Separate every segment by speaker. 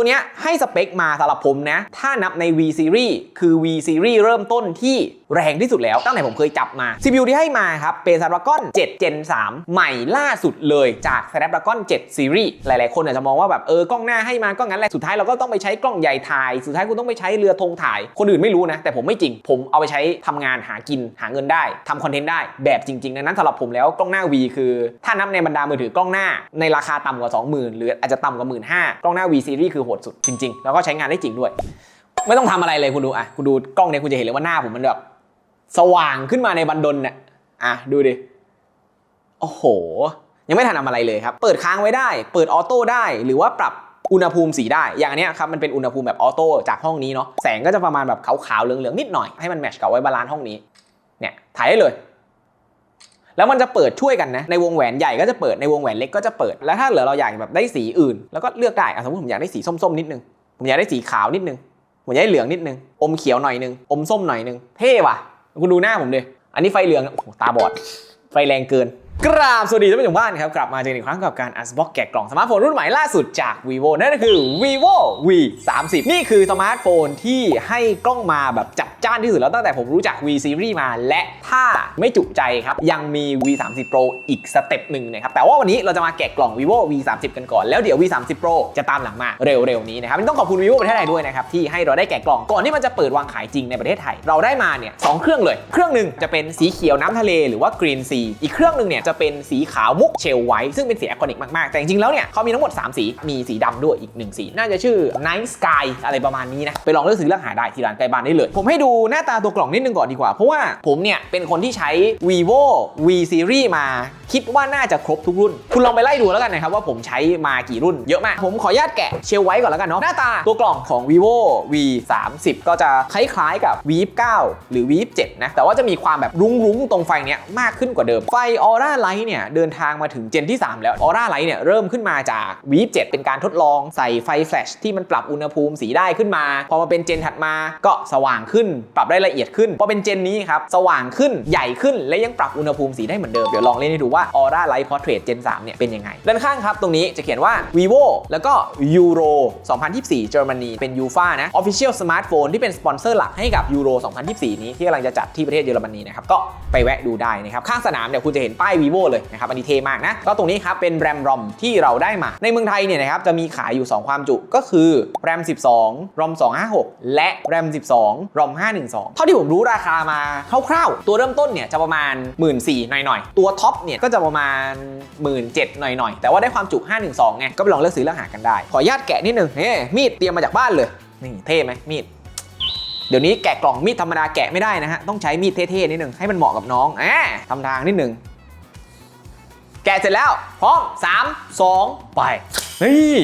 Speaker 1: ตัวเนี้ยให้สเปคมาสำหรับผมนะ ถ้านับใน V Series คือ V Series เริ่มต้นที่แรงที่สุดแล้ว ตั้งแต่ผมเคยจับมา CPU ที่ให้มาครับ เป็น Snapdragon 7 Gen 3 ใหม่ล่าสุดเลยจาก Snapdragon 7 Series หลาย ๆ คนอาจจะมองว่าแบบเออกล้องหน้าให้มาก็งั้นแหละ สุดท้ายเราก็ต้องไปใช้กล้องใหญ่ถ่าย สุดท้ายคุณต้องไปใช้เรือธงถ่าย คนอื่นไม่รู้นะ แต่ผมไม่จริง ผมเอาไปใช้ทำงานหากินหาเงินได้ทำคอนเทนต์ได้แบบจริงๆดังนั้นสำหรับผมแล้วกล้องหน้า V คือ ถ้านับในบรรดามือถือกล้องหน้าในราคาต่ำกว่า 20,000 หรืออาจจะต่ำกว่า 15,000กล้องหน้า V Series คือหดสุดจริงๆ แล้วก็ใช้งานได้จริงด้วย ไม่ต้องทำอะไรเลยคุณดูอะคุณดูกล้องเนี่ยคุณจะเห็นเลยว่าหน้าผมมันแบบสว่างขึ้นมาในบันดลเนี่ยอะดูดิโอ้โห ยังไม่ทันทำอะไรเลยครับ เปิดค้างไว้ได้ เปิดออโต้ได้หรือว่าปรับอุณหภูมิสีได้ อย่างนเนี้ยครับมันเป็นอุณหภูมิแบบออโต้จากห้องนี้เนาะแสงก็จะประมาณแบบขาวๆเหลืองๆนิดหน่อยให้มันแมทช์กับไว้บาลานซ์ห้องนี้เนี่ยถ่ายได้เลย แล้วมันจะเปิดช่วยกันนะ ในวงแหวนใหญ่ก็จะเปิดในวงแหวนเล็กก็จะเปิด แล้วถ้าเหลือเราอยากแบบได้สีอื่น แล้วก็เลือกได้อะสมมติผมอยากได้สีส้มๆนิดนึง ผมอยากได้สีขาวนิดนึง ผมอยากได้เหลืองนิดนึง อมเขียวหน่อยนึง อมส้มหน่อยนึง เท่ว่ะ คุณดูหน้าผมดิ อันนี้ไฟเหลือง โอ้โห ตาบอด ไฟแรงเกินกราบสวัสดีท่านผู้ชมบ้านครับ กลับมาเจอกันอีกครั้งกับการ Unbox แกะกล่องสมาร์ทโฟนรุ่นใหม่ล่าสุดจาก vivo นั่นก็คือ vivo v 3 0นี่คือสมาร์ทโฟนที่ให้กล้องมาแบบจัดจ้านที่สุดแล้วตั้งแต่ผมรู้จัก v series มา และถ้าไม่จุใจครับ ยังมี v 3 0 pro อีกสเต็ปหนึ่งนะครับ แต่ว่าวันนี้เราจะมาแกะกล่อง vivo v 3 0กันก่อนแล้วเดี๋ยว v 3 0 pro จะตามหลังมาเร็วๆนี้นะครับต้องขอบคุณ vivo ประเทศไทยด้วยนะครับที่ให้เราได้แกะกล่องก่อนที่มันจะเปิดวางขายจริงในประเทศไทย เราได้มาเนี่ยสองเครื่องเลย เครื่องหนึ่งจะเป็นสีเขียวน้ำทะเลหรือว่า green sea อีกเครื่องนึงเนี่ยจะเป็นสีขาวมุกเชลไวท์ซึ่งเป็นสีไอคอนิกมาก ๆ แต่จริงๆแล้วเนี่ยเขามีทั้งหมด 3 สี มีสีดำด้วยอีก 1 สี น่าจะชื่อ Night Sky อะไรประมาณนี้นะ ไปลองเลือกซื้อเลือกหาได้ที่ร้านใกล้บ้านได้เลย ผมให้ดูหน้าตาตัวกล่องนิดนึงก่อนดีกว่า เพราะว่าผมเนี่ยเป็นคนที่ใช้ vivo v series มา คิดว่าน่าจะครบทุกรุ่น คุณลองไปไล่ดูแล้วกันนะครับว่าผมใช้มากี่รุ่นเยอะมาก ผมขออนุญาตแกะเชลไว้ก่อนแล้วกันเนาะหน้าตาตัวกล่องของ vivo v 3 0ก็จะคล้ายๆกับ v 9หรือ v 7นะแต่ว่าจะมีความแบบรุ้งๆตรงไฟเนี้ยมากขึ้นกว่าเดิมไฟออร่าาไลท์เนี่ยเดินทางมาถึงเจนที่ 3 แล้วออร่าไลท์เนี่ยเริ่มขึ้นมาจาก v 7เเป็นการทดลองใส่ไฟแฟลชที่มันปรับอุณหภูมิสีได้ขึ้นมา พอมาเป็นเจนถัดมาก็สว่างขึ้น ปรับได้ละเอียดขึ้นพอเป็นเจนนี้ครับสว่างขึ้นใหญ่ขึ้นและยังปรับอุณหภูมิสีได้เหมือนเดิมเดี๋ยวลองเล่นให้ดูว่า Aura Light Portrait Gen 3เนี่ยเป็นยังไงด้านข้างครับตรงนี้จะเขียนว่า vivo แล้วก็ Euro 2024 เยอรมนีเป็น UFA นะ Official Smartphone ที่เป็นสปอนเซอร์หลักให้กับ Euro 2024 นี้ที่กำลังจะจัดที่ประเทศเยอรมนีนะครับก็ไปแวะดูได้นะครับข้างสนามเนี่ยคุณจะเห็นป้าย vivo เลยนะครับอันนี้เท่มากนะก็ตรงนี้ครับเป็น RAM ROM ที่เราได้มา ในเมืองไทยเนี่ยนะครับจะมีขายอยู่ 2 ความจุก็คือ RAM 12 ROM 256 และ RAM 12 ROM 512 เท่าที่ผมรู้ราคามาคร่าวๆ ตัวเริ่มต้นเนี่ยจะประมาณ 1 4ื่นหน่อยๆ ตัวท็อปเนี่ยก็จะประมาณ 1 7ื่นหน่อยๆ แต่ว่าได้ความจุ 512ไงก็ไปลองเลือกซื้อเลือกหากันได้ ขออนุญาตแกะนิดนึงเฮ้มีดเตรียมมาจากบ้านเลยนี่เท่ไหมมีดเดี๋ยวนี้แกะกล่องมีดธรรมดาแกะไม่ได้นะฮะ ต้องใช้มีดเท่ๆนิดนึงให้มันเหมาะกับน้องอ่าทำทางนิดนึง กะเสร็จแล้ว พร้อม 3 2 ไปเฮ้ย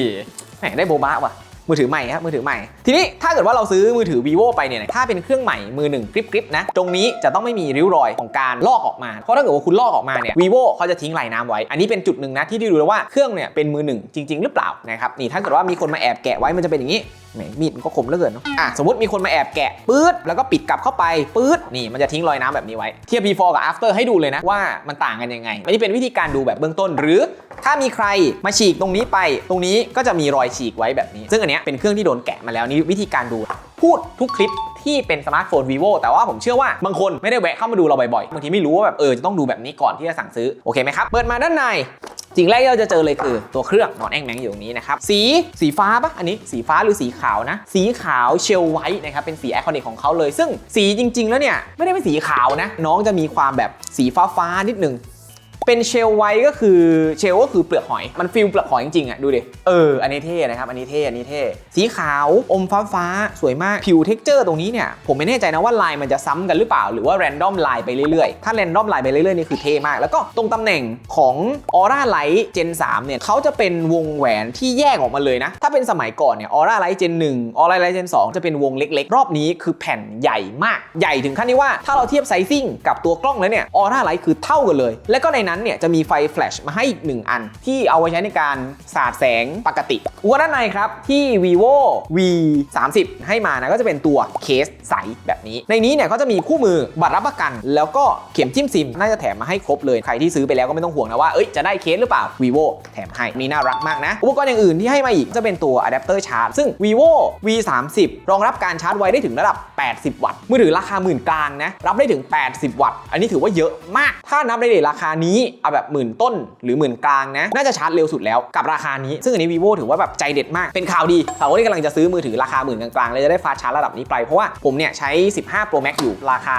Speaker 1: แหมได้โบบะว่ะ มือถือใหม่ครับมือถือใหม่ ทีนี้ถ้าเกิดว่าเราซื้อมือถือ vivo ไปเนี่ยถ้าเป็นเครื่องใหม่มือหนึ่งกริปกริปนะตรงนี้จะต้องไม่มีริ้วรอยของการลอกออกมา เพราะถ้าเกิดว่าคุณลอกออกมาเนี่ย vivo เขาจะทิ้งลายน้ำไว้ อันนี้เป็นจุดหนึ่งนะที่ได้ดูแล้วว่าเครื่องเนี่ยเป็นมือหนึ่งจริง ๆ หรือเปล่านะครับนี่ถ้าเกิดว่ามีคนมาแอบแกะไว้มันจะเป็นอย่างนี้แหมมีดมันก็คมเหลือเกินเนาะอะสมมติมีคนมาแอบแกะปื๊ดแล้วก็ปิดกลับเข้าไปปื๊ดนี่มันจะทิ้งรอยน้ำแบบนี้ไว้เทียบ before กับ after ให้ดูเลยนะว่ามันต่างกันยังไงอันนี้เป็นวิธีการดูแบบเบื้องต้น หรือ ถ้ามีใครมาฉีกตรงนี้ไป ตรงนี้ก็จะมีรอยฉีกไว้แบบนี้ ซึ่งอันเนี้เป็นเครื่องที่โดนแกะมาแล้วนี่วิธีการดู พูดทุกคลิปที่เป็นสมาร์ทโฟน vivo แต่ว่าผมเชื่อว่าบางคนไม่ได้แวะเข้ามาดูเราบ่อยๆบางทีไม่รู้ว่าแบบเออจะต้องดูแบบนี้ก่อนที่จะสั่งซื้อโอเคไหมครับเปิดมาด้านในสิ่งแรกที่เราจะเจอเลยคือตัวเครื่องนอนแองแมงอยู่ตรงนี้นะครับ สีสีฟ้าปะอันนี้สีฟ้าหรือสีขาวนะ สีขาวเชลไวท์นะครับ เป็นสีไอคอนิกของเขาเลย ซึ่งสีจริง ๆ แล้วเนี่ย ไม่ได้เป็นสีขาวนะ น้องจะมีความแบบสีฟ้าฟ้านิดนึง เป็นเชลไวก็คือเชลก็คือเปลือกหอย มันฟิลเปลือกหอยจริงๆอะดูดิ เออ อันนี้เท่นะครับ อันนี้เท่ อันนี้เท่ สีขาวอมฟ้าฟ้าๆสวยมาก ผิวเท็กเจอร์ตรงนี้เนี่ย ผมไม่แน่ใจนะว่าลายมันจะซ้ำกันหรือเปล่า หรือว่าแรนดอมลายไปเรื่อยๆ ถ้าแรนดอมลายไปเรื่อยๆนี่คือเท่มาก แล้วก็ตรงตำแหน่งของ Aura Light Gen 3เนี่ยเขาจะเป็นวงแหวนที่แยกออกมาเลยนะ ถ้าเป็นสมัยก่อนเนี่ย Aura Light Gen 1 Aura Light Gen 2จะเป็นวงเล็ก ๆ รอบนี้คือแผ่นใหญ่มาก ใหญ่ถึงขั้นที่ว่าถ้าเราเทียบไซซิ่งกับตัวกล้องแล้วเนี่ย Aura Light คือเท่ากันเลย และก็ในนั้นนั้นเนี่ยจะมีไฟแฟลชมาให้อีกหนึ่งอัน ที่เอาไว้ใช้ในการสาดแสงปกติอุปกรณ์ด้านในครับ ที่ vivo v 3 0ให้มานะก็จะเป็นตัวเคสใสแบบนี้ ในนี้เนี่ยก็จะมีคู่มือบัตรรับประกัน แล้วก็เข็มจิ้มซิม น่าจะแถมมาให้ครบเลย ใครที่ซื้อไปแล้วก็ไม่ต้องห่วงนะว่าเอ้ยจะได้เคสหรือเปล่า vivo แถมให้นี่น่ารักมากนะ อุปกรณ์อย่างอื่นที่ให้มาอีกจะเป็นตัวอะแดปเตอร์ชาร์จซึ่ง vivo v 3 0รองรับการชาร์จไวได้ถึงระดับ 80 วัตต์มือถือราคาหมื่นกลางนะรับได้ถึง 80 วัตต์ อันนี้ถือว่าเยอะมาก ถ้านับในเรทราคานี้เอาแบบหมื่นต้นหรือหมื่นกลางนะ น่าจะชาร์จเร็วสุดแล้วกับราคานี้ ซึ่งอันนี้ vivo ถือว่าแบบใจเด็ดมาก เป็นข่าวดีสาวที่กำลังจะซื้อมือถือราคาหมื่นกลางๆเลยจะได้ฟาชาร์จระดับนี้ไป เพราะว่าผมเนี่ยใช้ 15 Pro Max อยู่ราคา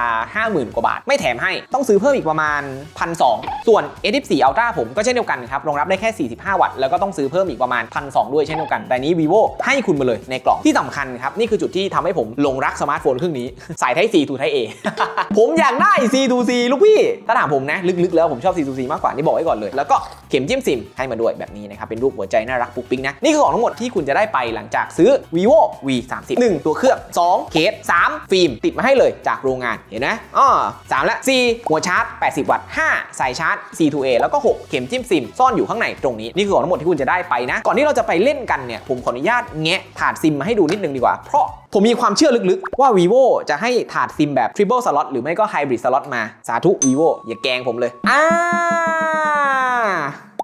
Speaker 1: 50,000 กว่าบาท ไม่แถมให้ ต้องซื้อเพิ่มอีกประมาณ 1,200 ส่วน A14 Ultra ผมก็เช่นเดียวกันครับ รองรับได้แค่ 45 วัตต์ แล้วก็ต้องซื้อเพิ่มอีกประมาณ 1,200 ด้วยเช่นเดียวกัน แต่นี้ vivo ให้คุณมาเลยในกล่องที่สำคัญครับ นี่คือจุดที่ทำให้ผมหลงรักสมาร์ทโฟนเครื่องนี้ สาย Type C to Type A ผมอยากได้ C to C ลูกพี่ ถ้าถามผมนะ ลึกๆ แล้วผมชอบ C to C มากกว่านี่บอกไว้ก่อนเลย แล้วก็เข็มจิ้มซิมให้มาด้วยแบบนี้นะครับเป็นรูปหัวใจน่ารักปุ๊กปิ๊งนะนี่คือของทั้งหมดที่คุณจะได้ไปหลังจากซื้อ vivo v 3 0 1ตัวเครื่อง 2 เคส 3 ฟิล์ม ติดมาให้เลยจากโรงงานเห็นไหมอ๋อ3และ4หัวชาร์จ 80 วัตต์ 5 สายชาร์จ C to A แล้วก็ 6 เข็มจิ้มซิม ซ่อนอยู่ข้างในตรงนี้ นี่คือของทั้งหมดที่คุณจะได้ไปนะ ก่อนที่เราจะไปเล่นกันเนี่ย ผมขออนุญาตแงะถาดซิมมาให้ดูนิดนึงดีกว่า เพราะผมมีความเชื่อลึกๆ ว่า vivo จะให้ถาดซิมแบบ triple slot หรือไม่ก็ hybrid slot มา สาธุ vivo อย่าแกงผมเลย อ่า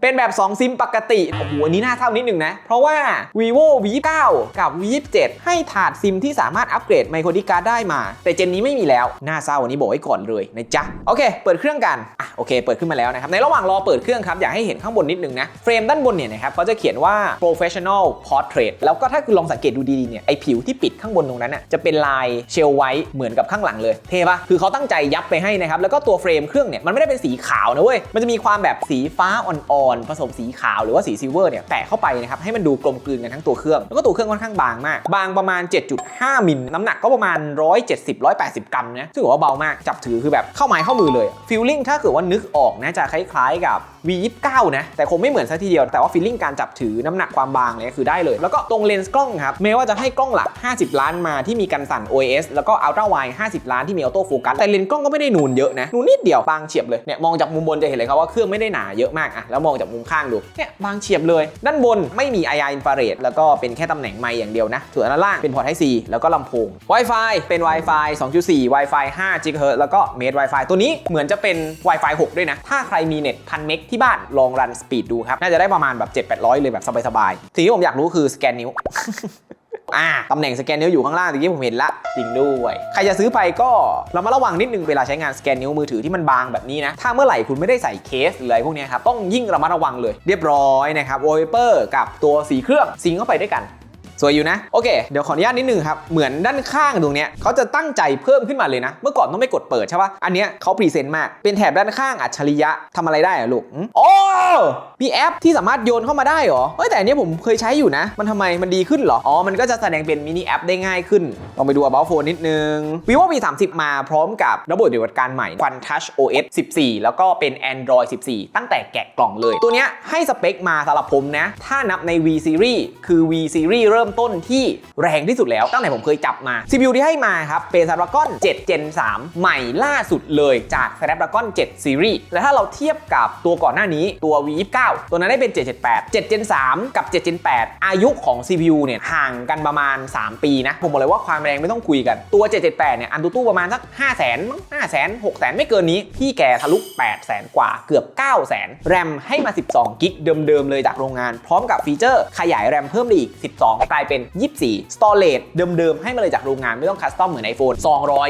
Speaker 1: เป็นแบบ 2 ซิมปกติ โอ้โห อันนี้น่าเศร้านิดหนึ่งนะ เพราะว่า vivo v 9กับ v 7ให้ถาดซิมที่สามารถอัปเกรดไมโครดิการ์ได้มา แต่เจนนี้ไม่มีแล้ว น่าเศร้าอันนี้บอกไว้ก่อนเลยนะจ๊ะ โอเค เปิดเครื่องกันอะโอเค เปิดขึ้นมาแล้วนะครับ ในระหว่างรอเปิดเครื่องครับ อยากให้เห็นข้างบนนิดนึงนะ เฟรมด้านบนเนี่ยนะครับเขาจะเขียนว่า professional portrait แล้วก็ถ้าคุณลองสังเกตดูดีๆเนี่ย ไอผิวที่ปิดข้างบนตรงนั้นน่ะ จะเป็นลายเชลไว้เหมือนกับข้างหลังเลย เท่ปะคือเขาตั้งใจยับไปให้นะครับ แล้วก็ตัวเฟรมเครื่องเนี่ย มันไม่ได้เป็นสีขาวนะเว้ย มันจะมีความแบบสีฟ้าอ่อนๆผสมสีขาวหรือว่าสีซิลเวอร์เนี่ยแตะเข้าไปนะครับให้มันดูกลมกลืนกันทั้งตัวเครื่อง แล้วก็ตัวเครื่องค่อนข้างบางมาก บางประมาณ 7.5 มิลน้ำหนักก็ประมาณ 170-180 กรัมนะซึ่งถือว่าเบามากจับถือคือแบบเข้าไม้เข้ามือเลยฟีลลิ่งถ้าเกิดว่านึกออกนะจะคล้ายๆกับ V29 นะแต่คงไม่เหมือนซะทีเดียวแต่ว่าฟีลลิ่งการจับถือน้ำหนักความบางเนี่ยคือได้เลย แล้วก็ตรงเลนส์กล้องครับแม้ว่าจะให้กล้องหลัก 50 ล้านมาที่มีกันสั่น OIS แล้วก็ Ultra Wide 50 ล้านที่มีออโต้โฟกัสแต่เลนส์กล้องก็ไม่ได้นูนเยอะนะนูนนิดเดียวบางเฉียบเลยเนี่ยมองจากมุมบนจะเห็นเลยครับว่าเครื่องไม่ได้หนาเยอะมากอะแล้วมองจากมุมข้างดูเนี่ยบางเฉียบเลย ด้านบนไม่มี IR infrared แล้วก็เป็นแค่ตำแหน่งไมค์อย่างเดียวนะส่วนด้านล่างเป็นพอร์ต Type C แล้วก็ลำโพง Wi-Fi เป็น Wi-Fi 2.4 Wi-Fi 5 GHz แล้วก็ Made Wi-Fi ตัวนี้เหมือนจะเป็น Wi-Fi 6 ด้วยนะ ถ้าใครมีเน็ตพันเมกที่บ้านลองรันสปีดดูครับ น่าจะได้ประมาณแบบ 7-800 เลยแบบสบายๆสิ่งที่ผมอยากรู้คือสแกนนิ้ว อ่าตำแหน่งสแกนนิ้วอยู่ข้างล่างตะกี้ผมเห็นละจริงด้วย ใครจะซื้อไปก็เรามาระวังนิดนึงเวลาใช้งานสแกนนิ้วมือถือที่มันบางแบบนี้นะ ถ้าเมื่อไหร่คุณไม่ได้ใส่เคสหรืออะไรพวกนี้ครับต้องยิ่งระมัดระวังเลย เรียบร้อยนะครับโอเปอร์กับตัวสีเครื่องซิงเข้าไปด้วยกัน สวยอยู่นะ โอเค เดี๋ยวขออนุญาตนิดนึงครับ เหมือนด้านข้างตรงเนี้ยเขาจะตั้งใจเพิ่มขึ้นมาเลยนะ เมื่อก่อนต้องไม่กดเปิดใช่ปะอันเนี้ยเขาพรีเซนต์มาก เป็นแถบด้านข้างอัจฉริยะทำอะไรได้อะลูกอืมโอ้มีแอปที่สามารถโยนเข้ามาได้เหรอ เฮ้ยแต่อันเนี้ยผมเคยใช้อยู่นะ มันทำไมมันดีขึ้นเหรอ อ๋อ มันก็จะแสดงเป็นมินิแอปได้ง่ายขึ้น ลองไปดู about phone นิดนึง vivo v 3 0มาพร้อมกับระบบปฏิบัติการใหม่ One Touch OS 14 แล้วก็เป็น Android 14 ตั้งแต่แกะกล่องเลย ตัวเนี้ยให้สเปคมาสำหรับผมนะ ถ้านับใน V Series คือ V Series เริ่มต้นที่แรงที่สุดแล้ว ตั้งแต่ผมเคยจับมา CPU ที่ให้มาครับเป็น Snapdragon 7 Gen 3 ใหม่ล่าสุดเลยจาก Snapdragon 7 Series และถ้าเราเทียบกับตัวก่อนหน้านี้ตัว V29 ตัวนั้นได้เป็น 778 7 Gen 3 กับ 7 Gen 8 อายุของ CPU เนี่ยห่างกันประมาณ 3 ปีนะ ผมบอกเลยว่าความแรงไม่ต้องคุยกัน ตัว 778 เนี่ยอันตูตู้ประมาณสัก 5 0 0 0 0 0 5 0 0 0 0 6 0 0 0 ไม่เกินนี้ พี่แกทะลุ 8 0 0 0 0 กว่าเกือบ 9 0 0 0 0แรมให้มา 12 กิกเดิมๆเลยจากโรงงาน พร้อมกับฟีเจอร์ขยายแรมเพิ่มได้อีก 12ลายเป็น 24 storage เดิมๆ ให้มาเลยจากโรงงานไม่ต้องคัสตอมเหมือน iPhone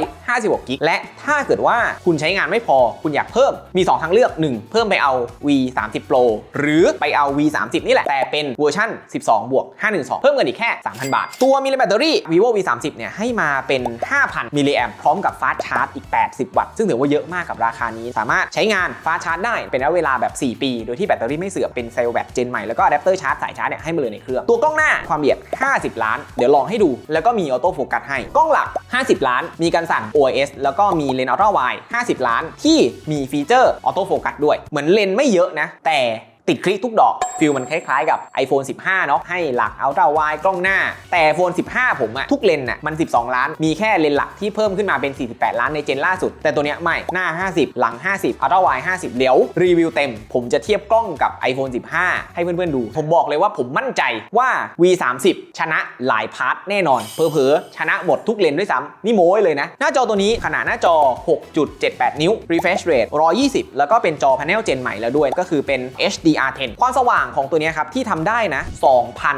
Speaker 1: 256กิกและถ้าเกิดว่าคุณใช้งานไม่พอคุณอยากเพิ่มมี 2 ทางเลือก 1 เพิ่มไปเอา V 3 0 Pro หรือไปเอา V 3 0นี่แหละ แต่เป็นเวอร์ชัน12 บวก 512 เพิ่มเงินอีกแค่ 3,000 บาท ตัวมิลลิแบตเตอรี่ vivo V 3 0เนี่ยให้มาเป็น 5,000มิลลิแอมพร้อมกับฟาสชาร์จอีก 80 วัตต์ ซึ่งถือว่าเยอะมากกับราคานี้ สามารถใช้งานฟาสชาร์จได้เป็นระยะเวลาแบบ 4 ปี โดยที่แบตเตอรี่ไม่เสื่อมเป็นเซลล์แบตเจนใหม่แล้วก็อะแดปเตอร์ชาร์จสายชาร์จเนี่ยให้มาเลยในเครื่องตัวกล้องหน้าความละเอียด50 ล้าน เดี๋ยวลองให้ดู แล้วก็มีออโต้โฟกัสให้ กล้องหลัก 50 ล้าน มีการสั่ง OIS แล้วก็มีเลนส์อัลตร้าไวด์50 ล้าน ที่มีฟีเจอร์ออโต้โฟกัสด้วย เหมือนเลนส์ไม่เยอะนะ แต่ ติดคลิกทุกดอกฟิลมันคล้ายๆกับ iPhone 15 เนาะให้หลัก Ultra Wide กล้องหน้า แต่ iPhone 15 ผมอะทุกเลนส์อะมัน 12 ล้าน มีแค่เลนส์หลักที่เพิ่มขึ้นมาเป็น 48 ล้านในเจนล่าสุด แต่ตัวเนี้ยไม่หน้า 50 หลัง 50 Ultra Wide 50 เดี๋ยวรีวิวเต็ม ผมจะเทียบกล้องกับ iPhone 15 ให้เพื่อนๆดู ผมบอกเลยว่าผมมั่นใจว่า V30 ชนะหลายพาร์ทแน่นอนเพอๆชนะหมดทุกเลนส์ด้วยซ้ำนี่โม้เลยนะหน้าจอตัวนี้ขนาดหน้าจอ 6.78 นิ้ว refresh rate 120 แล้วก็เป็นจอ panel เจนใหม่แล้วด้วยก็คือเป็น DR10 ความสว่างของตัวนี้ครับ ที่ทำได้นะ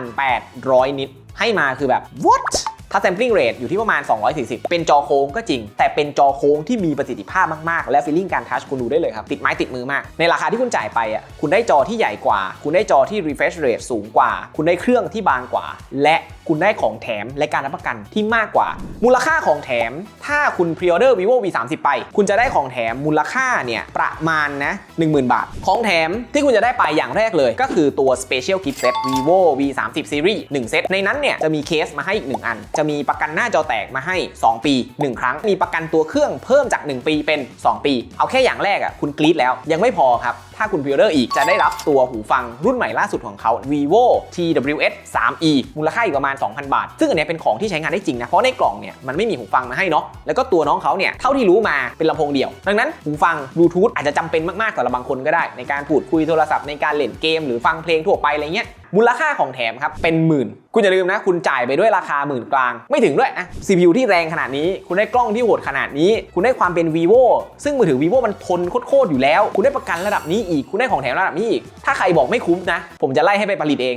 Speaker 1: 2,800 นิต ให้มาคือแบบ what ถ้า sampling rate อยู่ที่ประมาณ 240 เป็นจอโค้งก็จริง แต่เป็นจอโค้งที่มีประสิทธิภาพมาก ๆ และ feeling การทัชคุณดูได้เลยครับ ติดไม้ติดมือมาก ในราคาที่คุณจ่ายไปอะคุณได้จอที่ใหญ่กว่า คุณได้จอที่ refresh rate สูงกว่า คุณได้เครื่องที่บางกว่า และ คุณได้ของแถมและการรับประกันที่มากกว่า มูลค่าของแถม ถ้าคุณ pre-order vivo v 3 0ไป คุณจะได้ของแถมมูลค่าเนี่ยประมาณนะ10,000 บาท ของแถมที่คุณจะได้ไปอย่างแรกเลย ก็คือตัว special gift set vivo v 3 0 series 1 เซตในนั้นเนี่ยจะมีเคสมาให้อีก 1 อัน จะมีประกันหน้าจอแตกมาให้ 2 ปี 1 ครั้ง มีประกันตัวเครื่องเพิ่มจาก 1 ปีเป็น 2 ปี เอาแค่อย่างแรกอะคุณกรี๊ดแล้วยังไม่พอครับถ้าคุณพิออเดอร์อีกจะได้รับตัวหูฟังรุ่นใหม่ล่าสุดของเขา vivo TWS 3e มูลค่าอีกประมาณ 2,000 บาท ซึ่งอันนี้เป็นของที่ใช้งานได้จริงนะ เพราะในกล่องเนี่ยมันไม่มีหูฟังมาให้เนาะ แล้วก็ตัวน้องเขาเนี่ยเท่าที่รู้มาเป็นลำโพงเดี่ยว ดังนั้นหูฟังบลูทูธอาจจะจำเป็นมากๆสำหรับบางคนก็ได้ ในการพูดคุยโทรศัพท์ในการเล่นเกม หรือฟังเพลงทั่วไปอะไรเงี้ย มูลค่าของแถมครับเป็นหมื่น คุณอย่าลืมนะ คุณจ่ายไปด้วยราคาหมื่นกลาง ไม่ถึงด้วยนะ CPU ที่แรงขนาดนี้ คุณได้กล้องที่โหดขนาดนี้ คุณได้ความเป็น vivo ซึ่งมือถือ vivo มันทนโคตรๆอยู่แล้ว คุณได้ประกันระดับนี้อีก คุณได้ของแถมระดับนี้อีก ถ้าใครบอกไม่คุ้มนะ ผมจะไล่ให้ไปผลิตเอง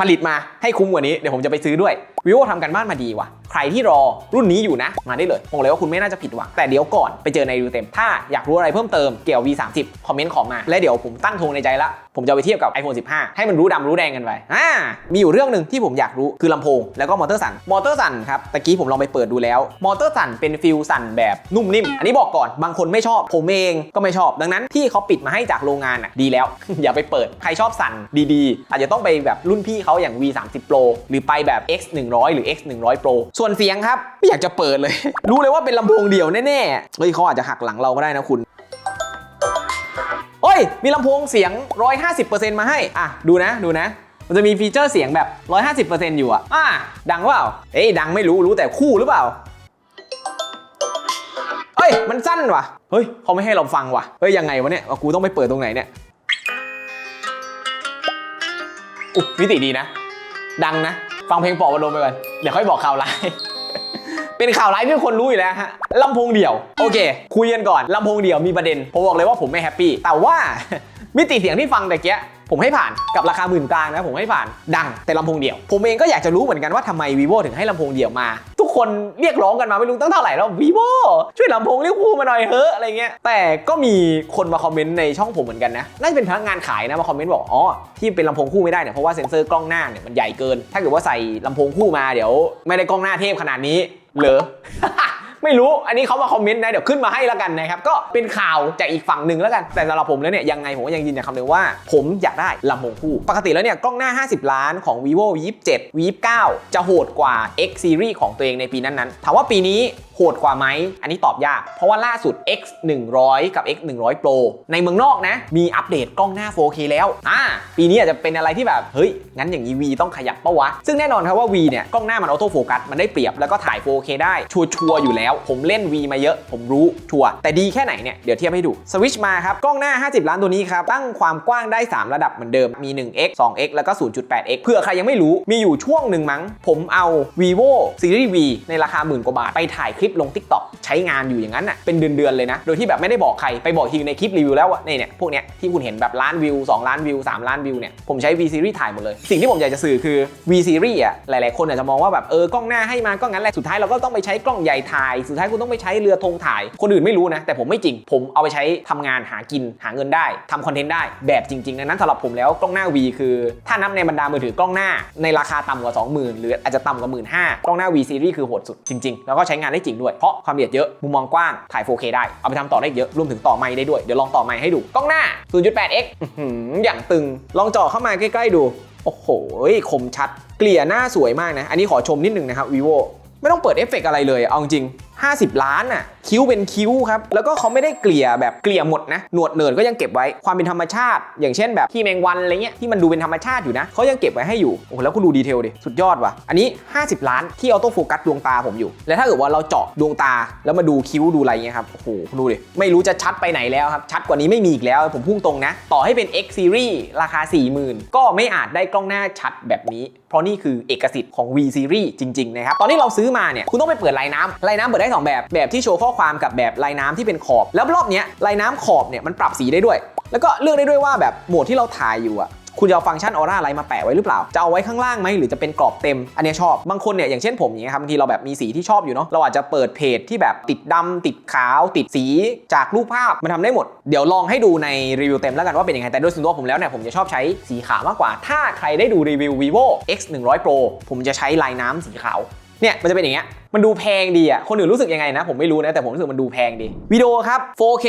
Speaker 1: ผลิตมาให้คุ้มกว่านี้ เดี๋ยวผมจะไปซื้อด้วย vivo ทำกันบ้านมาดีว่ะใครที่รอรุ่นนี้อยู่นะ มาได้เลยบอกเลยว่าคุณไม่น่าจะผิดหวังแต่เดี๋ยวก่อนไปเจอในรีวิวเต็ม ถ้าอยากรู้อะไรเพิ่มเติมเกี่ยว V30 คอมเมนต์ขอมา และเดี๋ยวผมตั้งธงในใจละ ผมจะไปเทียบกับ iPhone 15 ให้มันรู้ดำรู้แดงกันไปอ่ามีอยู่เรื่องหนึ่งที่ผมอยากรู้คือลำโพง แล้วก็มอเตอร์สั่นมอเตอร์สั่นครับตะกี้ผมลองไปเปิดดูแล้วมอเตอร์สั่นเป็นฟิลสั่นแบบนุ่มนิ่มอันนี้บอกก่อนบางคนไม่ชอบผมเองก็ไม่ชอบ ดังนั้นที่เขาปิดมาให้จากโรงงานอะดีแล้ว อย่าไปเปิดใครชอบสั่นดีๆ อาจจะต้องไปแบบรุ่นพี่เขาอย่าง V30 Pro หรือไปแบบ X 100 หรือ X 100 Pro ส่วนเสียงครับไม่อยากจะเปิดเลย รู้เลยว่าเป็นลำโพงเดี่ยวแน่ๆเฮ้ยเขาอาจจะหักหลังเราก็ได้นะคุณเฮ้ย มีลำโพงเสียง 150%มาให้ อะ ดูนะ ดูนะ มันจะมีฟีเจอร์เสียงแบบ 150%อยู่อะ อะ ดังเปล่า เอ้ย ดังไม่รู้ รู้แต่คู่หรือเปล่าเฮ้ย มันสั้นว่ะ เฮ้ย เขาไม่ให้เราฟังว่ะ เฮ้ย ยังไงวะเนี่ย กูต้องไปเปิดตรงไหนเนี่ยอุ๊มิติดีนะ ดังนะ ฟังเพลงปอบประโลมไปก่อน เดี๋ยวค่อยบอกข่าวร้าย เป็นข่าวร้ายที่คนรู้อยู่แล้วฮะลำโพงเดี่ยว โอเค คุยกันก่อนลำโพงเดี่ยวมีประเด็น ผมบอกเลยว่าผมไม่แฮปปี้ แต่ว่ามิติเสียงที่ฟังแต่เกี้ยผมให้ผ่านกับราคาหมื่นกลางนะผมให้ผ่านดังแต่ลำโพงเดี่ยว ผมเองก็อยากจะรู้เหมือนกันว่าทำไม vivo ถึงให้ลำโพงเดี่ยวมา คนเรียกร้องกันมาไม่รู้ตั้งเท่าไหร่แล้ววีโบช่วยลำโพงเรียกคู่มาหน่อยเฮ้อะอะไรเงี้ยแต่ก็มีคนมาคอมเมนต์ในช่องผมเหมือนกันนะน่าจะเป็นพนักงานขายนะมาคอมเมนต์บอกอ๋อที่เป็นลำโพงคู่ไม่ได้เนี่ยเพราะว่าเซ็นเซอร์กล้องหน้าเนี่ยมันใหญ่เกิน ถ้าเกิดว่าใส่ลำโพงคู่มาเดี๋ยว ไม่ได้กล้องหน้าเทพขนาดนี้เหรอ ไม่รู้อันนี้เขามาคอมเมนต์นะเดี๋ยวขึ้นมาให้แล้วกันนะครับก็เป็นข่าวจากอีกฝั่งหนึ่งแล้วกันแต่สำหรับผมแล้วเนี่ยยังไงผมก็ยังยืนยันคำเดิมว่า ผมอยากได้ลำโพงคู่ ปกติแล้วเนี่ยกล้องหน้า 50 ล้านของ vivo 27 v 29จะโหดกว่า x series ของตัวเองในปีนั้นๆถามว่าปีนี้ โหดกว่าไหม อันนี้ตอบยาก เพราะว่าล่าสุด x 100 กับ x 100 pro ในเมืองนอกนะ มีอัปเดตกล้องหน้า 4K แล้วอ่าปีนี้อาจจะเป็นอะไรที่แบบ เฮ้ย งั้นอย่างนี้ V ต้องขยับปะวะ ซึ่งแน่นอนครับว่า V เนี่ย กล้องหน้ามันออโต้โฟกัสมันได้เปรียบแล้วก็ถ่าย 4K ได้ ชัวร์อยู่แล้ว ผมเล่น V มาเยอะ ผมรู้ชัวร์แต่ดีแค่ไหนเนี่ยเดี๋ยวเทียบให้ดูสวิชมาครับกล้องหน้า 50 ล้านตัวนี้ครับตั้งความกว้างได้ 3 ระดับเหมือนเดิมมี 1x 2x แล้วก็ 0.8x เผื่อใครยังไม่รู้มีอยู่ช่วงหนึ่งมั้ง ผมเอา vivo series V ในราคาหมื่นกว่าบาทไปถ่ายคลิปลง TikTok ใช้งานอยู่อย่างนั้นอะเป็นเดือนๆเลยนะ โดยที่แบบไม่ได้บอกใครไปบอกทีในคลิปรีวิวแล้วว่าเนี่ยเนี่ยพวกเนี้ยที่คุณเห็นแบบล้านวิว 2 ล้านวิว 3 ล้านวิวเนี่ยผมใช้ V series ถ่ายหมดเลย สิ่งที่ผมอยากจะสื่อคือ V series อะหลายๆคนอาจจะมองว่าแบบเออกล้องหน้าให้มาก็งั้นแหละสุดท้ายเราก็ต้องไปใช้กล้องใหญ่ถ่าย สุดท้ายคุณต้องไปใช้เรือธงถ่าย คนอื่นไม่รู้นะแต่ผมไม่จริง ผมเอาไปใช้ทำงานหากินหาเงินได้ทำคอนเทนต์ได้แบบจริงๆดังนั้นสำหรับผมแล้วกล้องหน้า V คือ ถ้านับในบรรดามือถือกล้องหน้าในราคาต่ำกว่า 20,000 หรืออาจจะต่ำกว่า 15,000กล้องหน้า V series คือโหดสุดจริงๆ แล้วก็ใช้งานได้จริงด้วย เพราะความละเอียดเยอะมุมมองกว้างถ่าย 4K ได้ เอาไปทำต่อได้เยอะ รวมถึงต่อไม้ได้ด้วย เดี๋ยวลองต่อไม้ให้ดู กล้องหน้า 0.8x อื้อหืออย่างตึง ลองจ่อเข้ามาใกล้ ๆ ดู โอ้โห คมชัด เกลี่ยหน้าสวยมากนะ อันนี้ขอชมนิดนึงนะครับ vivo ไม่ต้องเปิดเอฟเฟกต์อะไรเลย เอาจริง50 ล้านอะคิ้วเป็นคิ้วครับ แล้วก็เขาไม่ได้เกลี่ยแบบเกลี่ยหมดนะ หนวดเนิร์ดก็ยังเก็บไว้ความเป็นธรรมชาติ อย่างเช่นแบบที่แมงวันอะไรเงี้ยที่มันดูเป็นธรรมชาติอยู่นะเขายังเก็บไว้ให้อยู่โอ้โหแล้วคุณดูดีเทลดิสุดยอดว่ะอันนี้ 50 ล้านที่ออโต้โฟกัสดวงตาผมอยู่ แล้วถ้าเกิดว่าเราเจาะดวงตาแล้วมาดูคิ้วดูอะไรเงี้ยครับโอ้โหคุณดูดิไม่รู้จะชัดไปไหนแล้วครับชัดกว่านี้ไม่มีอีกแล้วผมพุ่งตรงนะ ต่อให้เป็น X Series ราคา 40,000 ก็ไม่อาจได้กล้องหน้าชัดแบบนี้ เพราะนี่คือเอกสิทธิ์ของ V Series จริงๆนะครับตอนที่เราซื้อมาเนี่ยคุณต้องไปเปิดลน้ำลน้ำเปิดได้2แบบแบบที่โชว์ข้อความกับแบบลายน้ำที่เป็นขอบ แล้วรอบนี้ลายน้ำขอบเนี่ยมันปรับสีได้ด้วย แล้วก็เลือกได้ด้วยว่าแบบโหมดที่เราถ่ายอยู่อะคุณจะเอาฟังก์ชันออร่าอะไรมาแปะไว้หรือเปล่า จะเอาไว้ข้างล่างไหมหรือจะเป็นกรอบเต็ม อันนี้ชอบ บางคนเนี่ยอย่างเช่นผมอย่างเงี้ยครับบางทีเราแบบมีสีที่ชอบอยู่เนาะ เราอาจจะเปิดเพจที่แบบติดดำติดขาว ติดสีจากรูปภาพมันทำได้หมด เดี๋ยวลองให้ดูในรีวิวเต็มแล้วกันว่าเป็นยังไง แต่โดยส่วนตัวผมแล้วเนี่ยผมจะชอบใช้สีขาวมากกว่า ถ้าใครได้ดูรีวิว vivo x 1 0 0 pro ผมจะใช้ลายน้ำสีขาว เนี่ยมันจะเป็นอย่างเงี้ยมันดูแพงดีอะคนอื่นรู้สึกยังไงนะ ผมไม่รู้นะ แต่ผมรู้สึกมันดูแพงดีวิดีโอครับ 4K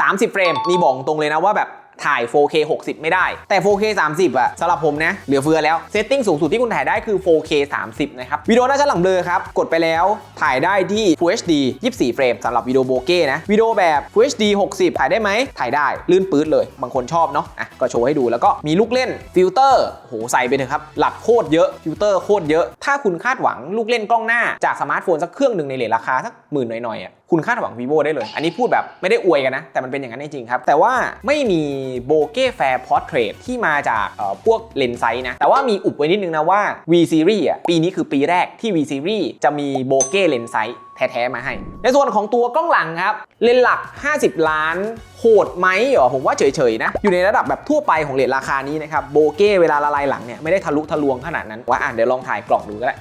Speaker 1: 30 เฟรมนี่บอกตรงเลยนะว่าแบบ ถ่าย 4K 60 ไม่ได้ แต่ 4K 30อะสำหรับผมนะ เหลือเฟือแล้ว เซตติ้งสูงสุดที่คุณถ่ายได้คือ 4K 30 นะครับ วิดีโอหน้าชั้นหลังเบลอครับ กดไปแล้วถ่ายได้ที่ Full HD 24 เฟรมสำหรับวิดีโอโบเก้นะ วิดีโอแบบ Full HD 60 ถ่ายได้ไหม ถ่ายได้ ลื่นปื๊ดเลย บางคนชอบเนาะ อะ ก็โชว์ให้ดู แล้วก็มีลูกเล่น ฟิลเตอร์ โห ใส่ไปเถอะครับ หลัดโคตรเยอะ ฟิลเตอร์โคตรเยอะ ถ้าคุณคาดหวังลูกเล่นกล้องหน้าจากสมาร์ทโฟนสักเครื่องหนึ่งในเลทราคาสักหมื่นหน่อยๆอะ คุณคาดหวัง vivo ได้เลย อันนี้พูดแบบไม่ได้อวยกันนะ แต่มันเป็นอย่างนั้นจริงๆครับ แต่ว่าไม่มีโบเก้แฟร์พอร์เทรตที่มาจากเอ่อพวกเลนส์ไซส์นะ แต่ว่ามีอุบไว้นิดนึงนะว่า V series อะปีนี้คือปีแรกที่ V series จะมีโบเก้เลนส์ไซส์แท้ๆมาให้ ในส่วนของตัวกล้องหลังครับ เลนส์หลัก 50 ล้าน โหดไหมเหรอผมว่าเฉยๆนะ อยู่ในระดับแบบทั่วไปของเลทราคานี้นะครับ โบเก้เวลาละลายหลังเนี่ยไม่ได้ทะลุทะลวงขนาดนั้นว่าอะเดี๋ยวลองถ่ายกล่องดูก็ได้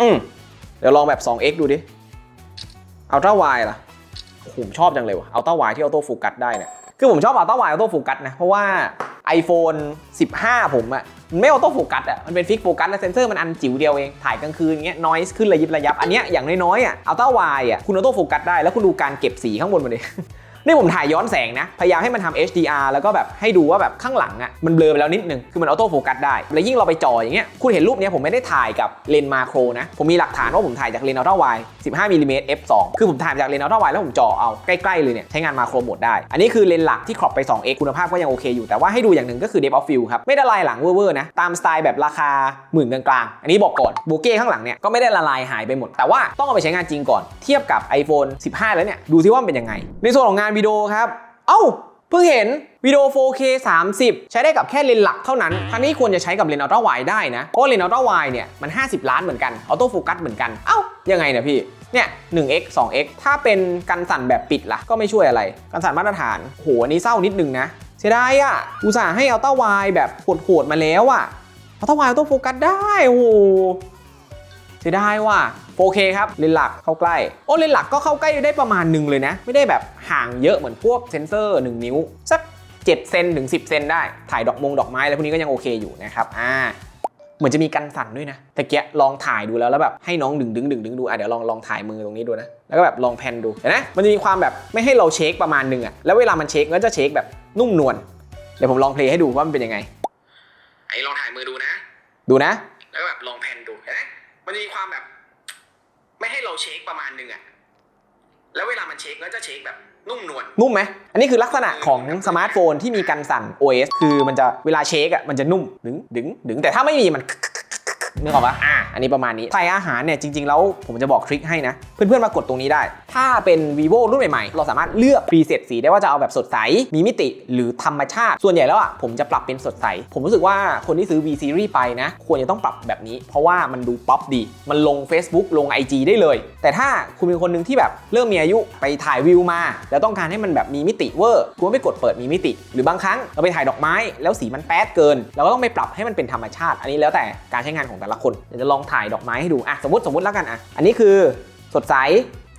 Speaker 1: อืมเดี๋ยวลองแบบ 2x ดูดิ อัลตร้าไวล่ะโอ้โหผมชอบจังเลยว่ะอัลตร้าไวที่ออโต้โฟกัสได้เนี่ยคือผมชอบอัลตร้าไวออโต้โฟกัสนะ เพราะว่า iPhone 15 ผมอะมันไม่ออโต้โฟกัสอะมันเป็นฟิกโฟกัสและเซนเซอร์มันอันจิ๋วเดียวเอง ถ่ายกลางคืนเงี้ยนอยส์ขึ้นระยิบระยับ อันเนี้ยอย่างน้อยๆอะอัลตร้าไวอะคุณออโต้โฟกัสได้แล้วคุณดูการเก็บสีข้างบนมาดิ นี่ผมถ่ายย้อนแสงนะ พยายามให้มันทำ HDR แล้วก็แบบให้ดูว่าแบบข้างหลังอะ่ะมันเบลอไปแล้วนิดนึง คือมันออโต้โฟกัสได้ แล้วยิ่งเราไปจ่ออย่างเงี้ย คุณเห็นรูปเนี้ยผมไม่ได้ถ่ายกับเลนส์มาโครนะ ผมมีหลักฐานว่าผมถ่ายจากเลนส์อัลตร้าไว15มิลลิเมตร f2 คือผมถ่ายจากเลนส์อัลตร้าไวแล้วผมจ่อเอาใกล้ๆเลยเนี่ยใช้งานมาโครโหมดได้ อันนี้คือเลนส์หลักที่ครอปไป 2x คุณภาพก็ยังโอเคอยู่ แต่ว่าให้ดูอย่างหนึ่งก็คือ depth of field ครับ ไม่ได้ละลายหลังเวอร์ๆนะ ตามสไตล์แบบราคาหมื่นกลางๆ อันนี้บอกก่อนโบเก้ข้างหลังเนี่ยก็ไม่ได้ละลายหายไปหมด แต่ว่าต้องเอาไปใช้งานจริงก่อน เทียบกับ iPhone 15 แล้วเนี่ยดูซิว่ามันเป็นยังไง ในส่วนของงานวิดีโอครับ เอ้า เพิ่งเห็นวิดีโอ 4K 30 ใช้ได้กับแค่เลนส์หลักเท่านั้น ทั้งนี้ควรจะใช้กับเลนส์อัลตร้าไวได้นะ เพราะเลนส์อัลตร้าไวเนี่ยมัน 50 ล้านเหมือนกัน ออโต้โฟกัสเหมือนกัน เอ้า ยังไงเนี่ยพี่ เนี่ย 1x 2x ถ้าเป็นกันสั่นแบบปิดล่ะ ก็ไม่ช่วยอะไร กันสั่นมาตรฐาน โห อันนี้เศร้านิดนึงนะ เสียดายอะ อุตส่าห์ให้อัลตร้าไวแบบโหดๆมาแล้วอะอัลตร้าไวออโต้โฟกัสได้ โห เสียดายว่ะ 4K ครับเลนส์หลักเข้าใกล้ โอ้เลนส์หลักก็เข้าใกล้ได้ประมาณหนึ่งเลยนะ ไม่ได้แบบห่างเยอะเหมือนพวกเซนเซอร์ 1 นิ้ว สัก 7 เซนถึง 10 เซนได้ ถ่ายดอกมงดอกไม้อะไรพวกนี้ก็ยังโอเคอยู่นะครับอ่าเหมือนจะมีกันสั่นด้วยนะแต่เกียลองถ่ายดูแล้วแล้วแบบให้น้องดึงดึงดึงดึงดูอะเดี๋ยวลองลองถ่ายมือตรงนี้ดูนะ แล้วก็แบบลองแพนดูเห็นไหมมันจะมีความแบบไม่ให้เราเช็คประมาณหนึงอะแล้วเวลามันเช็คก็จะเช็คแบบนุ่มนวลเดี๋ยวผมลองเพลย์ให้ดูว่ามันเป็นยังไงไอ้ลองถ่ายมือดูนะ ดูนะ แล้วก็แบบลองแพนดูเห็นไหมมันจะมีความแบบ ไม่ให้เราเช็คประมาณหนึงอะแล้วเวลามันเช็คก็จะเช็คแบบนุ่มนวลนุ่มไหม อันนี้คือลักษณะของสมาร์ทโฟนที่มีการสั่น OS คือมันจะเวลาเช็คอะมันจะนุ่มดึงดึงดึงแต่ถ้าไม่มีมัน นึกออกปะอะอันนี้ประมาณนี้ใส่อาหารเนี่ยจริงๆแล้วผมจะบอกทริคให้นะ เพื่อนๆมากดตรงนี้ได้ ถ้าเป็น vivo รุ่นใหม่ๆ เราสามารถเลือก preset สีได้ว่าจะเอาแบบสดใส มีมิติหรือธรรมชาติ ส่วนใหญ่แล้วอะผมจะปรับเป็นสดใส ผมรู้สึกว่าคนที่ซื้อ V series ไปนะ ควรจะต้องปรับแบบนี้ เพราะว่ามันดูป๊อปดี มันลง Facebook ลง IG ได้เลย แต่ถ้าคุณเป็นคนหนึ่งที่แบบเริ่มมีอายุไปถ่ายวิวมา แล้วต้องการให้มันแบบมีมิติเวอร์คุณไม่กดเปิดมีมิติ หรือบางครั้งเราไปถ่ายดอกไม้ แล้วสีมันแป๊ดเกินเราก็ต้องไปปรับให้มันเป็นธรรมชาติ อันนี้แล้วแต่การใช้งานของแต่ละคนเดี๋ยวจะลองถ่ายดอกไม้ให้ดูอะสมมติสมมติแล้วกันอะอันนี้คือสดใส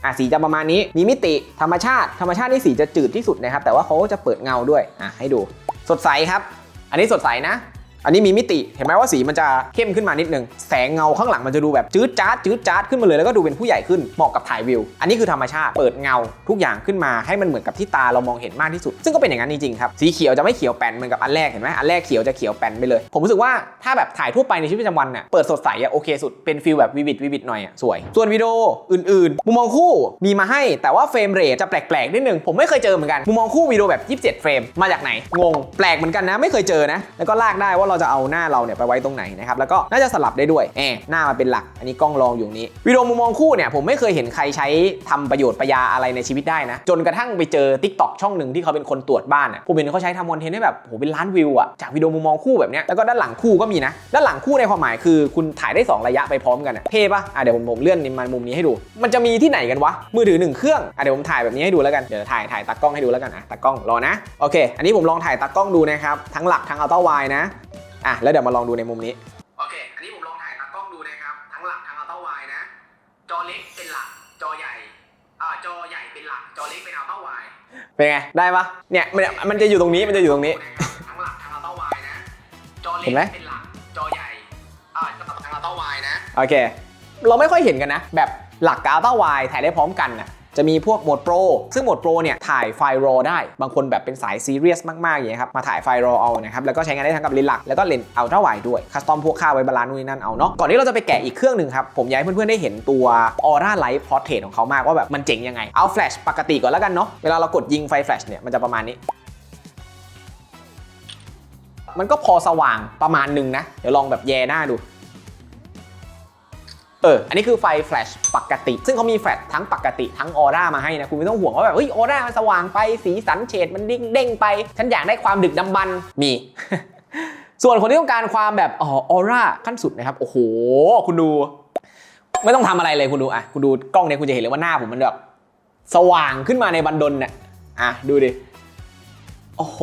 Speaker 1: อะสีจะประมาณนี้มีมิติธรรมชาติธรรมชาตินี่สีจะจืดที่สุดนะครับแต่ว่าเขาก็จะเปิดเงาด้วยอะให้ดู สดใสครับ อันนี้สดใสนะ อันนี้มีมิติเห็นไหมว่าสีมันจะเข้มขึ้นมานิดนึง แสงเงาข้างหลังมันจะดูแบบจืดจ้าดจืดจ้าดขึ้นมาเลยแล้วก็ดูเป็นผู้ใหญ่ขึ้นเหมาะกับถ่ายวิว อันนี้คือธรรมชาติเปิดเงาทุกอย่างขึ้นมาให้มันเหมือนกับที่ตาเรามองเห็นมากที่สุด ซึ่งก็เป็นอย่างนั้นจริงๆครับสีเขียวจะไม่เขียวแป้นเหมือนกับอันแรกเห็นไหมอันแรกเขียวจะเขียวแป้นไปเลย ผมรู้สึกว่าถ้าแบบถ่ายทั่วไปในชีวิตประจำวันเนี่ยเปิดสดใสอะโอเคสุดเป็นฟิลแบบวิวิดวิวิดหน่อยอะสวย ส่วนวิดีโออื่นๆ มุมมองคู่มีมาให้แต่ว่าเฟรมเรทจะแปลกๆนิดนึงผมไม่เคยเจอเหมือนกันมุมมองคู่วิดีโอแบบ 27 เฟรมมาจากไหนงงแปลกเหมือนกันนะไม่เคยเจอนะแล้วก็ลากได้ว่าเราจะเอาหน้าเราเนี่ยไปไว้ตรงไหนนะครับแล้วก็น่าจะสลับได้ด้วยแอบหน้ามาเป็นหลัก อันนี้กล้องรองอยู่นี้วิดีโอมุมมองคู่เนี่ยผมไม่เคยเห็นใครใช้ทำประโยชน์ประยาอะไรในชีวิตได้นะ จนกระทั่งไปเจอ t ิ k t o k ช่องหนึ่งที่เขาเป็นคนตรวจบ้านอะผมเห็นเขาใช้ทำคอนเทนต์ได้แบบโหเป็นล้านวิวอะจากวิดีโอมุมมองคู่แบบเนี้ยแล้วก็ด้านหลังคู่ก็มีนะด้านหลังคู่ในความหมายคือคุณถ่ายได้สองระยะไปพร้อมกันอะเท่ปะอะเดี๋ยวผมผมเลื่อนมามุมนี้ให้ดู มันจะมีที่ไหนกันวะมือถือหนึ่งเครื่องอะเดี๋ยวผมถ่ายแบบนี้ให้ดูแล้วกันเดี๋ยวถ่ายถ่ายตากล้องให้ดูแล้วกันอะตากล้องรอนะโอเค อันนี้ผมลองถ่ายตากล้องดูนะครับทั้งหลักทั้งอัลตร้าไวนะ อะแล้วเดี๋ยวมาลองดูในมุมนี้ โอเค อันนี้ผมลองถ่ายตากล้องดูนะครับ ทั้งหลักทั้งอัลตร้าไวนะ จอเล็กเป็นหลัก จอใหญ่ อ่า จอใหญ่เป็นหลัก จอเล็กเป็นอัลตร้าไวเป็นไง ได้ปะเนี่ยมันมันจะอยู่ตรงนี้ มันจะอยู่ตรงนี้ ทั้งหลักทั้งอัลตร้าไวนะ จอเล็กเป็นหลัก จอใหญ่ อ่าทั้งอัลตร้าไวนะ โอเค เราไม่ค่อยเห็นกันนะ แบบหลักกับอัลตร้าไวถ่ายได้พร้อมกันน่ะ จะมีพวกโหมดโปรซึ่งโหมดโปรเนี่ยถ่ายไฟล์ RAW ได้ บางคนแบบเป็นสายซีเรียสมาก ๆ อย่างเงี้ยครับ มาถ่ายไฟล์ RAW เอานะครับ แล้วก็ใช้งานได้ทั้งกับเลนส์หลัก แล้วก็เลนส์อัลตร้าไวด้วย คัสตอมพวกค่าไว้บาลานซ์นู่นนนั่นเอาเนาะ ก่อนที่เราจะไปแกะอีกเครื่องหนึ่งครับ ผมอยากให้เพื่อนๆได้เห็นตัว Aura Light Portrait ของเขามากว่าแบบมันเจ๋งยังไง เอาแฟลชปกติก่อนแล้วกันเนาะ เวลาเรากดยิงไฟแฟลชเนี่ยมันจะประมาณนี้มันก็พอสว่างประมาณหนึ่งนะ เดี๋ยวลองแบบแย่หน้าดู เออ อันนี้คือไฟแฟลชปกติ ซึ่งเขามีแฟลชทั้งปกติทั้งออร่ามาให้นะ คุณไม่ต้องห่วงว่าแบบ เฮ้ย ออร่ามันสว่างไป สีสันเฉดมันเด้งเด้งไป ฉันอยากได้ความดึกดำบรรมี ส่วนคนที่ต้องการความแบบอ๋อออร่าขั้นสุดนะครับ โอ้โห คุณดู ไม่ต้องทำอะไรเลยคุณดูอะ คุณดูกล้องเนี่ยคุณจะเห็นเลยว่าหน้าผมมันแบบสว่างขึ้นมาในบันดลเนี่ยอะ ดูดิ โอ้โห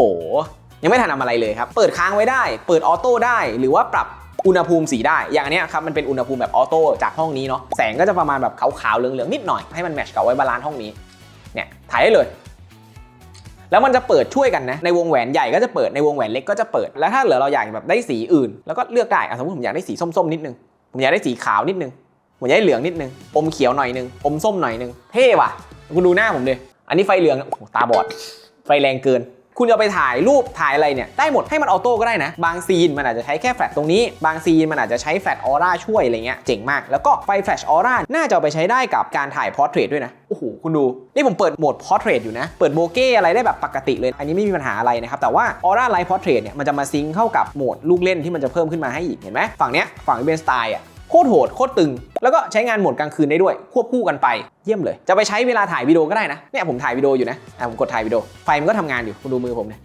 Speaker 1: ยังไม่ทันทำอะไรเลยครับ เปิดค้างไว้ได้ เปิดออโต้ได้ หรือว่าปรับ อุณหภูมิสีได้ อย่างอันเนี้ยครับมันเป็นอุณหภูมิแบบออโต้จากห้องนี้เนาะ แสงก็จะประมาณแบบขาวๆ เหลืองๆ นิดหน่อย ให้มันแมชกับไว้บาลานซ์ห้องนี้ เนี่ย ถ่ายได้เลย แล้วมันจะเปิดช่วยกันนะ ในวงแหวนใหญ่ก็จะเปิด ในวงแหวนเล็กก็จะเปิด แล้วถ้าเหลือเราอยากแบบได้สีอื่น แล้วก็เลือกได้อะสมมติผมอยากได้สีส้มๆ นิดนึง ผมอยากได้สีขาวนิดนึง ผมอยากได้เหลืองนิดนึง อมเขียวหน่อยนึง อมส้มหน่อยนึง เท่ว่ะ คุณดูหน้าผมดิอันนี้ไฟเหลืองโอ้โหตาบอด ไฟแรงเกิน คุณจะไปถ่ายรูปถ่ายอะไรเนี่ยได้หมดให้มันออโต้ก็ได้นะ บางซีนมันอาจจะใช้แค่แฟลชตรงนี้ บางซีนมันอาจจะใช้แฟลชออร่าช่วยอะไรเงี้ยเจ๋งมาก แล้วก็ไฟแฟลชออร่าน่าจะเอาไปใช้ได้กับการถ่ายพอร์เทรตด้วยนะ โอ้โห คุณดู นี่ผมเปิดโหมดพอร์เทรตอยู่นะ เปิดโบเก้อะไรได้แบบปกติเลย อันนี้ไม่มีปัญหาอะไรนะครับ แต่ว่าออร่าไลท์พอร์เทรตเนี่ยมันจะมาซิงเข้ากับโหมดลูกเล่นที่มันจะเพิ่มขึ้นมาให้อีกเห็นไหมฝั่งเนี้ยฝั่งที่เป็นสไตล์อะ คตรโหดโคตรตึง แล้วก็ใช้งานโหมดกลางคืนได้ด้วย ควบคู่กันไปเยี่ยมเลย จะไปใช้เวลาถ่ายวิดีโอก็ได้นะเนี่ยผมถ่ายวิดีโออยู่นะอะผมกดถ่ายวิดีโอไฟมันก็ทำงานอยู่คุณดูมือผมเนี่ย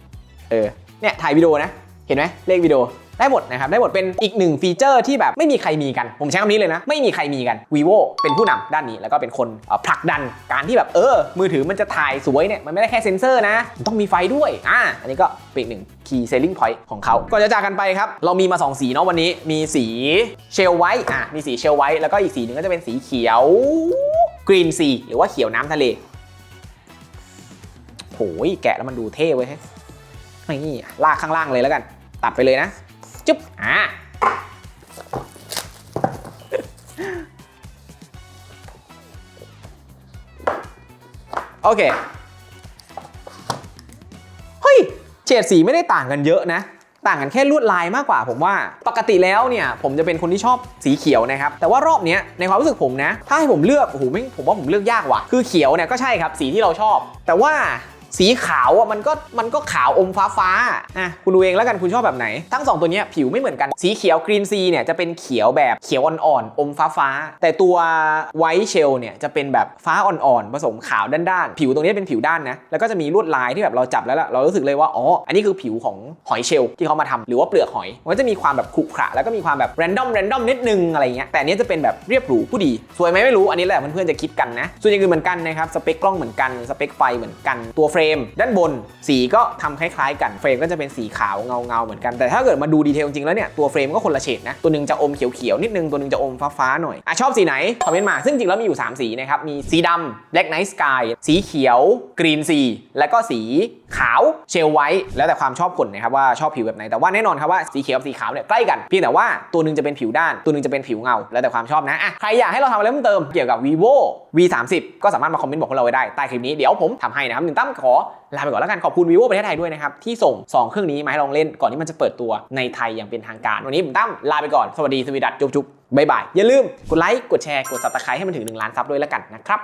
Speaker 1: เออเนี่ยถ่ายวิดีโอนะ เห็นไหมเลขวิดีโอ ได้หมดนะครับได้หมดเป็นอีกหนึ่งฟีเจอร์ที่แบบไม่มีใครมีกัน ผมใช้คำนี้เลยนะ ไม่มีใครมีกัน vivo เป็นผู้นำด้านนี้ แล้วก็เป็นคนผลักดันการที่แบบเออ มือถือมันจะถ่ายสวยเนี่ยมันไม่ได้แค่เซ็นเซอร์นะต้องมีไฟด้วยอ่าอันนี้ก็เป็นหนึ่ง key selling point ของเขาก่อนจะจากกันไปครับ เรามีมา 2 สีเนาะวันนี้มีสีเชลไวท์อะมีสีเชลไวท์แล้วก็อีกสีหนึ่งก็จะเป็นสีเขียวกรีนซีหรือว่าเขียวน้ำทะเลโหยแกะแล้วมันดูเท่เว้ยนี่ลากข้างล่างเลยแล้วกัน ตัดไปเลยนะ จุ๊บอ่าโอเค เฮ้ย เฉดสีไม่ได้ต่างกันเยอะนะ ต่างกันแค่ลวดลายมากกว่าผมว่า ปกติแล้วเนี่ย ผมจะเป็นคนที่ชอบสีเขียวนะครับ แต่ว่ารอบเนี้ยในความรู้สึกผมนะ ถ้าให้ผมเลือก โอ้โหไม่ผมว่าผมเลือกยากว่ะ คือเขียวเนี่ยก็ใช่ครับ สีที่เราชอบ แต่ว่า สีขาวอะมันก็มันก็ขาวอมฟ้าฟ้าๆอะคุณดูเองแล้วกันคุณชอบแบบไหน ทั้งสองตัวนี้ผิวไม่เหมือนกัน สีเขียวกรีนซีเนี่ยจะเป็นเขียวแบบเขียวอ่อนๆอมฟ้าฟ้าๆแต่ตัวไวท์เชลเนี่ยจะเป็นแบบฟ้าอ่อนๆผสมขาวด้านๆผิวตรงนี้เป็นผิวด้านนะแล้วก็จะมีลวดลายที่แบบเราจับแล้วล่ะเรารู้สึกเลยว่าอ๋ออันนี้คือผิวของหอยเชลที่เขามาทำหรือว่าเปลือกหอยมันจะมีความแบบขรุขระแล้วก็มีความแบบแรนดอมแรนดอมนิดนึงอะไรเงี้ยแต่อันนี้จะเป็นแบบเรียบหรูผู้ดีสวยไหมไม่รู้อันนี้แหละเพื่อนๆจะคิดกันนะส่วนอย่างอื่นเหมือนกันนะครับสเปคกล้องเหมือนกันสเปคไฟเหมือนกันตัวเฟรมด้านบนสีก็ทำคล้ายๆกันเฟรมก็จะเป็นสีขาวเงาๆเหมือนกันแต่ถ้าเกิดมาดูดีเทลจริงๆแล้วเนี่ยตัวเฟรมก็คนละเฉดนะตัวหนึงจะอมเขียวๆนิดนึงตัวหนึงจะอมฟ้าๆหน่อยอะชอบสีไหนคอมเมนต์มาซึ่งจริงแล้วมีอยู่ 3 สีนะครับมีสีดำ Black Night Sky สีเขียว Green Sea แล้วก็สี ขาวเชลไว้แล้วแต่ความชอบคนนะครับว่าชอบผิวแบบไหนแต่ว่าแน่นอนครับว่าสีเขียวกับสีขาวเนี่ยใกล้กันเพียงแต่ว่าตัวหนึงจะเป็นผิวด้านตัวหนึงจะเป็นผิวเงา แล้วแต่ความชอบนะอะใครอยากให้เราทำอะไรเพิ่มเติมเกี่ยวกับ vivo v 3 0ก็สามารถมาคอมเมนต์บอกพวกเราไว้ได้ใต้คลิปนี้เดี๋ยวผมทำให้นะครับหนึ่งตั้มขอลาไปก่อนแล้วกันขอบคุณ vivo ประเทศไทยด้วยนะครับที่ส่งสองเครื่องนี้มาให้ลองเล่นก่อนที่มันจะเปิดตัวในไทยอย่างเป็นทางการ วันนี้ผมตั้มลาไปก่อนสวัสดีสวีดัตจุ๊บๆบ๊ายบายอย่าลืมกดไลค์กดแชร์กด subscribe ให้มันถึง1ล้านซับด้วยแล้วกันนะครับ